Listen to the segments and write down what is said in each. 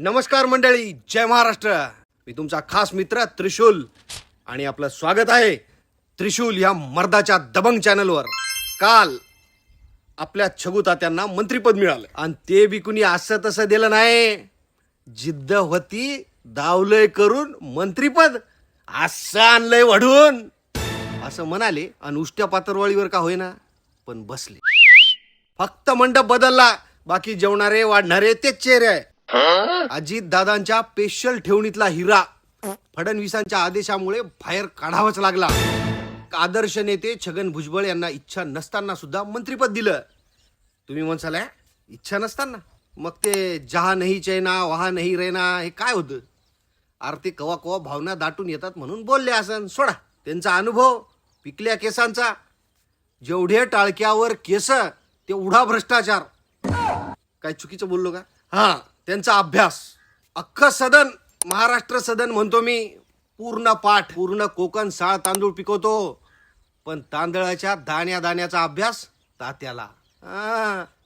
नमस्कार मंडळी जय महाराष्ट्र. मी तुमचा खास मित्र त्रिशूल आणि आपलं स्वागत आहे त्रिशूल या मर्दाच्या दबंग चॅनलवर. काल आपल्या छगुतात्यांना मंत्रीपद मिळालं. आणि ते बी कुणी असं तसं दिलं नाही. जिद्द होती दावलय करून मंत्रीपद असं आणलंय वढून. असं म्हणाले आणि उष्ट्या पातरवाळीवर का होईना पण बसले. फक्त मंडप बदलला बाकी जेवणारे वाढणारे तेच चेहरे आहे. अजित दादांच्या स्पेशल ठेवणीतला हिरा. फडणवीसांच्या आदेशामुळे बाहेर काढावाच लागला. आदर्श नेते छगन भुजबळ यांना इच्छा नसताना सुद्धा मंत्रीपद दिलं. तुम्ही म्हणसाल इच्छा नसताना. मग ते जहा नाही चैना वहा नाही रेना हे काय होतं? अरे ते कवा कवा भावना दाटून येतात म्हणून बोलले असन. सोडा त्यांचा अनुभव पिकल्या केसांचा. जेवढे टाळक्यावर केस तेवढा भ्रष्टाचार. काय चुकीचं बोललो का? हा. त्यांचा अभ्यास. अख्खं सदन महाराष्ट्र सदन म्हणतो मी पूर्ण पाठ पूर्ण कोकण साळ तांदूळ पिकवतो. पण तांदळाच्या दाण्या दाण्याचा अभ्यास तात्याला.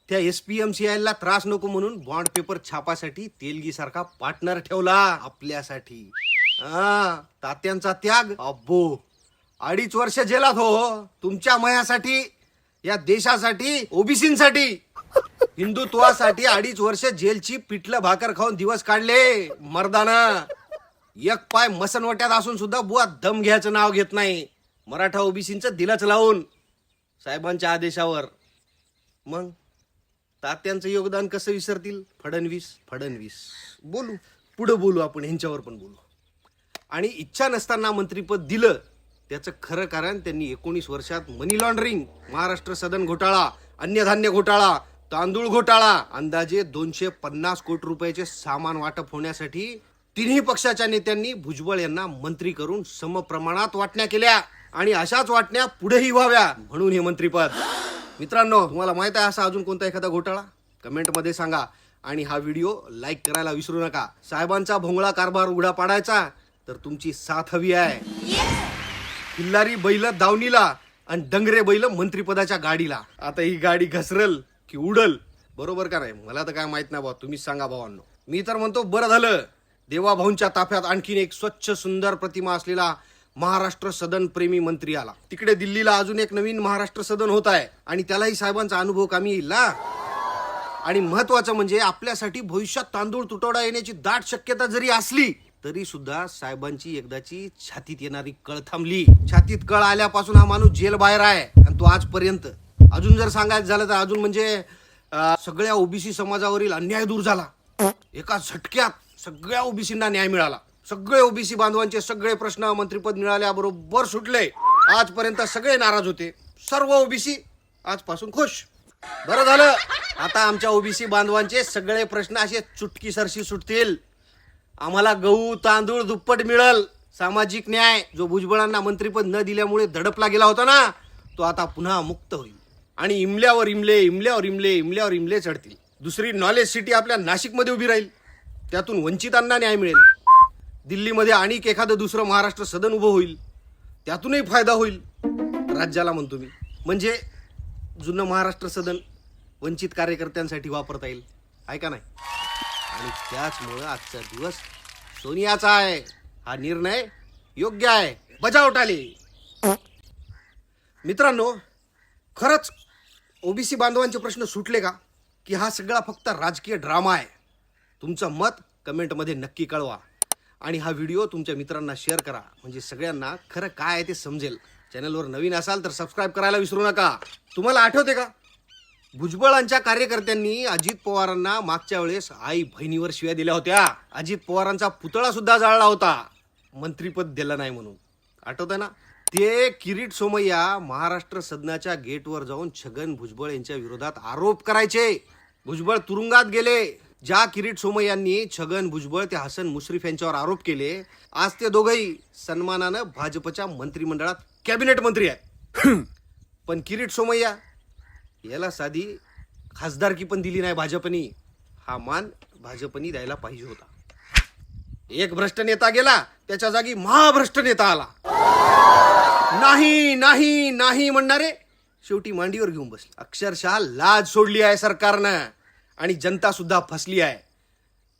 त्या एस पी एम सी ला त्रास नको म्हणून बॉन्ड पेपर छापासाठी तेलगी सारखा पार्टनर ठेवला आपल्यासाठी. तात्यांचा त्याग. अब्बो अडीच वर्ष जेलात हो. हो. तुमच्या मयासाठी या देशासाठी ओबीसीसाठी हिंदुत्वासाठी अडीच वर्ष जेलची पिठलं भाकर खाऊन दिवस काढले. मर्दाना एक पाय मसनवट्यात असून सुद्धा बुवा दम घ्यायचं नाव घेत नाही. मराठा ओबीसींचं दिलंच लावून साहेबांच्या आदेशावर. मग तात्यांचं योगदान कसं विसरतील? फडणवीस फडणवीस. बोलू. पुढं बोलू आपण ह्यांच्यावर पण बोलू. आणि इच्छा नसताना मंत्रीपद दिलं त्याचं खरं कारण त्यांनी एकोणीस वर्षात मनी लॉन्ड्रिंग महाराष्ट्र सदन घोटाळा अन्नधान्य घोटाळा तांदूळ घोटाळा. अंदाजे दोनशे पन्नास कोटी रुपयाचे सामान वाटप होण्यासाठी तिन्ही पक्षाच्या नेत्यांनी भुजबळ यांना मंत्री करून समप्रमाणात वाटण्या केल्या आणि अशाच वाटण्या पुढेही व्हाव्या म्हणून हे मंत्रीपद. मित्रांनो तुम्हाला माहीत आहे असा अजून कोणता एखादा घोटाळा? कमेंटमध्ये सांगा. आणि हा व्हिडिओ लाईक करायला विसरू नका. साहेबांचा भोंगळा कारभार उघडा पाडायचा तर तुमची साथ हवी आहे. किल्लारी बैल दावणीला आणि डंगरे बैल मंत्रिपदाच्या गाडीला. आता ही गाडी घसरल. की उडल. बरोबर का नाही? मला तर काय माहीत नाही भाऊ तुम्हीच सांगा भावांनो. मी तर म्हणतो बरं झालं. देवाभाऊंच्या ताफ्यात आणखीन एक स्वच्छ सुंदर प्रतिमा असलेला महाराष्ट्र सदन प्रेमी मंत्री आला. तिकडे दिल्लीला अजून एक नवीन महाराष्ट्र सदन होत आहे. आणि त्यालाही साहेबांचा अनुभव कामी येईल ना? आणि महत्वाचं म्हणजे आपल्यासाठी भविष्यात तांदूळ तुटवडा येण्याची दाट शक्यता जरी असली तरी सुद्धा साहेबांची एकदाची छातीत येणारी कळ थांबली. छातीत कळ आल्यापासून हा माणूस जेल बाहेर आहे. आणि तो आजपर्यंत अजून जर सांगायचं झालं तर अजून म्हणजे अं, सगळ्या ओबीसी समाजावरील अन्याय दूर झाला. एका झटक्यात सगळ्या ओबीसींना न्याय मिळाला. सगळे ओबीसी बांधवांचे सगळे प्रश्न मंत्रिपद मिळाल्याबरोबर सुटले. आजपर्यंत सगळे नाराज होते. सर्व ओबीसी आजपासून खुश. बरं झालं. आता आमच्या ओबीसी बांधवांचे सगळे प्रश्न असे चुटकीसरशी सुटतील. आम्हाला गहू तांदूळ दुप्पट मिळल. सामाजिक न्याय जो भुजबळांना मंत्रीपद न दिल्यामुळे दडपला गेला होता ना तो आता पुन्हा मुक्त होईल. आणि इमल्यावर इमले इमल्यावर इमले इमल्यावर इमले चढतील. दुसरी नॉलेज सिटी आपल्या नाशिकमध्ये उभी राहील. त्यातून वंचितांना न्याय मिळेल. दिल्लीमध्ये आणिक एखादं दुसरं महाराष्ट्र सदन उभं होईल. त्यातूनही फायदा होईल राज्याला म्हणतो मी. म्हणजे जुनं महाराष्ट्र सदन वंचित कार्यकर्त्यांसाठी वापरता येईल. आहे का नाही? आणि त्याचमुळं आजचा दिवस सोनियाचा आहे. हा निर्णय योग्य आहे. बजावटाले मित्रांनो खरंच ओबीसी बांधवांचे प्रश्न सुटले का? की हा सगळा फक्त राजकीय ड्रामा आहे. तुमचं मत कमेंटमध्ये नक्की कळवा. आणि हा व्हिडिओ तुमच्या मित्रांना शेअर करा. म्हणजे सगळ्यांना खरं काय आहे ते समजेल. चॅनलवर नवीन असाल तर सबस्क्राईब करायला विसरू नका. तुम्हाला आठवते का? भुजबळांच्या कार्यकर्त्यांनी अजित पवारांना मागच्या वेळेस आई बहिणीवर शिव्या दिल्या होत्या. अजित पवारांचा पुतळा सुद्धा जाळला होता. मंत्रीपद दिलं नाही म्हणून. आठवतं ना? ते किरीट सोमय्या महाराष्ट्र सदनाच्या गेटवर जाऊन छगन भुजबळ यांच्या विरोधात आरोप करायचे. भुजबळ तुरुंगात गेले. ज्या किरीट सोमय्यांनी छगन भुजबळ ते हसन मुश्रीफ यांच्यावर आरोप केले आज ते दोघंही सन्मानानं भाजपच्या मंत्रिमंडळात कॅबिनेट मंत्री आहेत. पण किरीट सोमय्या याला साधी खासदारकी पण दिली नाही भाजपनी. हा मान भाजपनी द्यायला पाहिजे होता. एक भ्रष्ट नेता गेला त्याच्या जागी महाभ्रष्ट नेता आला. नाही नाही नाही म्हणणारे. शेवटी मांडीवर घेऊन बसले. अक्षरशः लाज सोडली आहे सरकारनं. आणि जनता सुद्धा फसली आहे.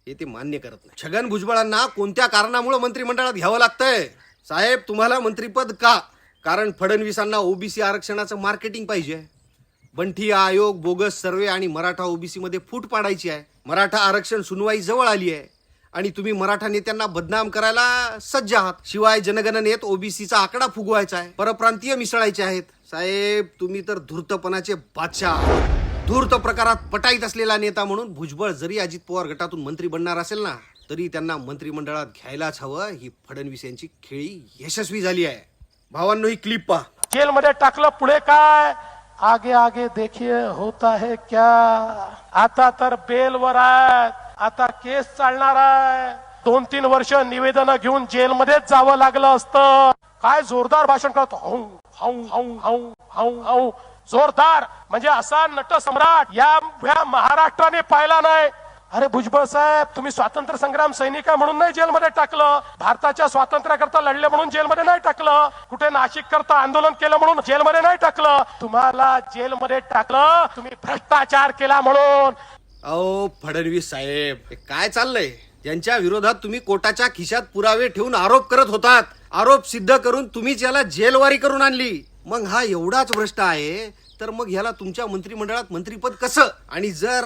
हे ते मान्य करत नाही. छगन भुजबळांना कोणत्या कारणामुळे मंत्रिमंडळात घ्यावं लागतंय? साहेब तुम्हाला मंत्रिपद का? कारण फडणवीसांना ओबीसी आरक्षणाचं मार्केटिंग पाहिजे. बंठी आयोग बोगस सर्वे आणि मराठा ओबीसी मध्ये फूट पाडायची आहे. मराठा आरक्षण सुनवाई जवळ आली आहे. आणि तुम्ही मराठा नेत्यांना बदनाम करायला सज्ज आहात. शिवाय जनगणनेत ओबीसीचा आकडा फुगवायचा आहे. परप्रांतीय मिसळायचे आहेत. साहेब तुम्ही तर धूर्तपणाचे बादशाह धूर्त प्रकारात पटाईत असलेला नेता म्हणून भुजबळ जरी अजित पवार गटातून मंत्री बनणार असेल ना तरी त्यांना मंत्रिमंडळात घ्यायलाच हवं. ही फडणवीस यांची खेळी यशस्वी झाली आहे. भावांनो ही क्लिप पहा. जेलमध्ये टाकलं पुढे काय? आगे आगे देखिए होता है क्या? आता तर बेलवर आहेत आता केस चालणार आहे. दोन तीन वर्ष निवेदन घेऊन जेलमध्येच जावं लागलं असतं. काय जोरदार भाषण करतो हौ हौ हौ हौ हौ हौ. जोरदार म्हणजे असा नट सम्राट या या महाराष्ट्राने पाहिला नाही. अरे भुजबळ साहेब तुम्ही स्वातंत्र्य संग्राम सैनिक म्हणून नाही जेलमध्ये टाकलं. भारताच्या स्वातंत्र्याकरता लढले म्हणून जेलमध्ये नाही टाकलं. कुठे नाशिक करता आंदोलन केलं म्हणून जेलमध्ये नाही टाकलं. तुम्हाला जेलमध्ये टाकलं तुम्ही भ्रष्टाचार केला म्हणून. अहो फडणवीस साहेब हे काय चाललंय? यांच्या विरोधात तुम्ही कोटाच्या खिशात पुरावे ठेवून आरोप करत होतात. आरोप सिद्ध करून तुम्हीच याला जेलवारी करून आणली. मग हा एवढाच भ्रष्ट आहे तर मग ह्याला तुमच्या मंत्रिमंडळात मंत्रिपद कसं? आणि जर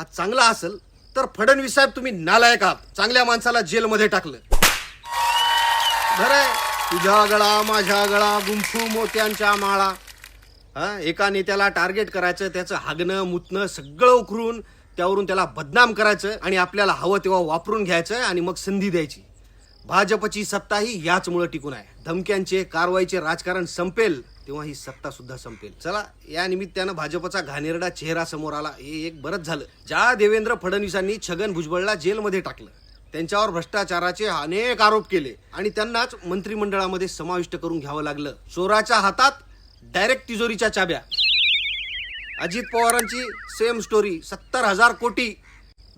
हा चांगला असेल तर फडणवीस साहेब तुम्ही नालायक आहात. चांगल्या माणसाला जेलमध्ये टाकलं. बरं तुझ्या गळा माझ्या गळा गुंफू मोत्यांच्या माळा. हा एका नेत्याला टार्गेट करायचं त्याचं हागणं मुतणं सगळं उकरून त्यावरून त्याला बदनाम करायचं आणि आपल्याला हवं तेव्हा वापरून घ्यायचं आणि मग संधी द्यायची. भाजपची सत्ता ही याचमुळे टिकून आहे. धमक्यांचे कारवाईचे राजकारण संपेल. तेव्हा ही सत्ता सुद्धा संपेल. चला या निमित्तानं भाजपचा घाणेरडा चेहरा समोर आला. हे एक बरंच झालं. ज्या देवेंद्र फडणवीसांनी छगन भुजबळला जेलमध्ये टाकलं त्यांच्यावर भ्रष्टाचाराचे अनेक आरोप केले आणि त्यांनाच मंत्रिमंडळामध्ये समाविष्ट करून घ्यावं लागलं. चोराच्या हातात डायरेक्ट तिजोरीच्या चाब्या. अजित पवारांची सेम स्टोरी सत्तर हजार कोटी.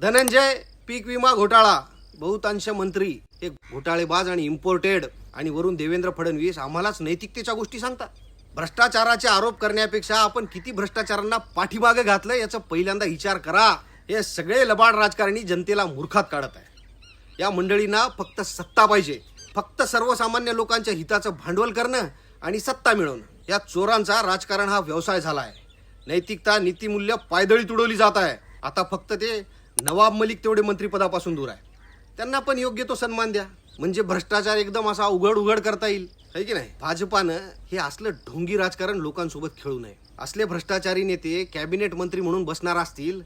धनंजय पीक विमा घोटाळा. बहुतांश मंत्री हे घोटाळेबाज आणि इम्पोर्टेड आणि वरून देवेंद्र फडणवीस आम्हालाच नैतिकतेच्या गोष्टी सांगतात. भ्रष्टाचाराचे आरोप करण्यापेक्षा आपण किती भ्रष्टाचारांना पाठीमागे घातलं याचा पहिल्यांदा विचार करा. हे सगळे लबाड राजकारणी जनतेला मूर्खात काढत आहे. या मंडळींना फक्त सत्ता पाहिजे. फक्त सर्वसामान्य लोकांच्या हिताचं भांडवल करणं आणि सत्ता मिळवणं. या चोरांचा राजकारण हा व्यवसाय झाला आहे नैतिकता नीतिमूल्य पायदळी तुडवली जात आहे. आता फक्त ते नवाब मलिक तेवढे मंत्रिपदापासून दूर आहे. त्यांना पण योग्य तो सन्मान द्या. म्हणजे भ्रष्टाचार एकदम असा उघड उघड करता येईल. है की नाही? भाजपानं हे असलं ढोंगी राजकारण लोकांसोबत खेळू नये. असले भ्रष्टाचारी नेते कॅबिनेट मंत्री म्हणून बसणार असतील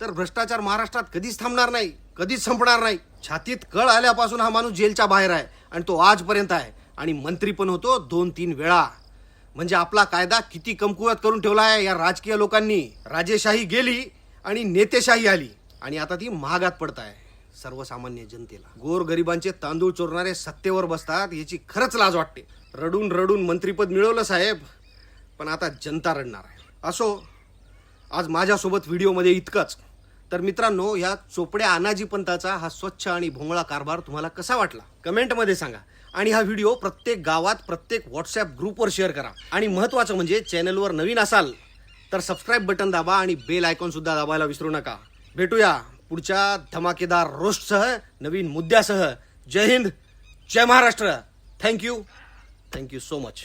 तर भ्रष्टाचार महाराष्ट्रात कधीच थांबणार नाही कधीच संपणार नाही. छातीत कळ आल्यापासून हा माणूस जेलच्या बाहेर आहे आणि तो आजपर्यंत आहे. आणि मंत्री पण होतो दोन तीन वेळा. म्हणजे आपला कायदा किती कमकुवत करून ठेवला आहे या राजकीय लोकांनी. राजेशाही गेली आणि नेतेशाही आली. आणि आता ती महागात पडत आहे सर्वसामान्य जनतेला. गोर गरिबांचे तांदूळ चोरणारे सत्तेवर बसतात याची खरंच लाज वाटते. रडून रडून मंत्रीपद मिळवलं साहेब पण आता जनता रडणार आहे. असो आज माझ्यासोबत व्हिडिओमध्ये इतकंच. तर मित्रांनो या चोपड्या अनाजी पंताचा हा स्वच्छ आणि भोंगळा कारभार तुम्हाला कसा वाटला? कमेंटमध्ये सांगा. आणि हा व्हिडिओ प्रत्येक गावात प्रत्येक व्हॉट्सॲप ग्रुपवर शेअर करा. आणि महत्त्वाचं म्हणजे चॅनलवर नवीन असाल तर सबस्क्राईब बटन दाबा आणि बेल आयकॉनसुद्धा दाबायला विसरू नका. भेटूया. पुढच्या धमाकेदार रोस्टसह नवीन मुद्द्यासह. जय हिंद जय Maharashtra. Thank you thank you so much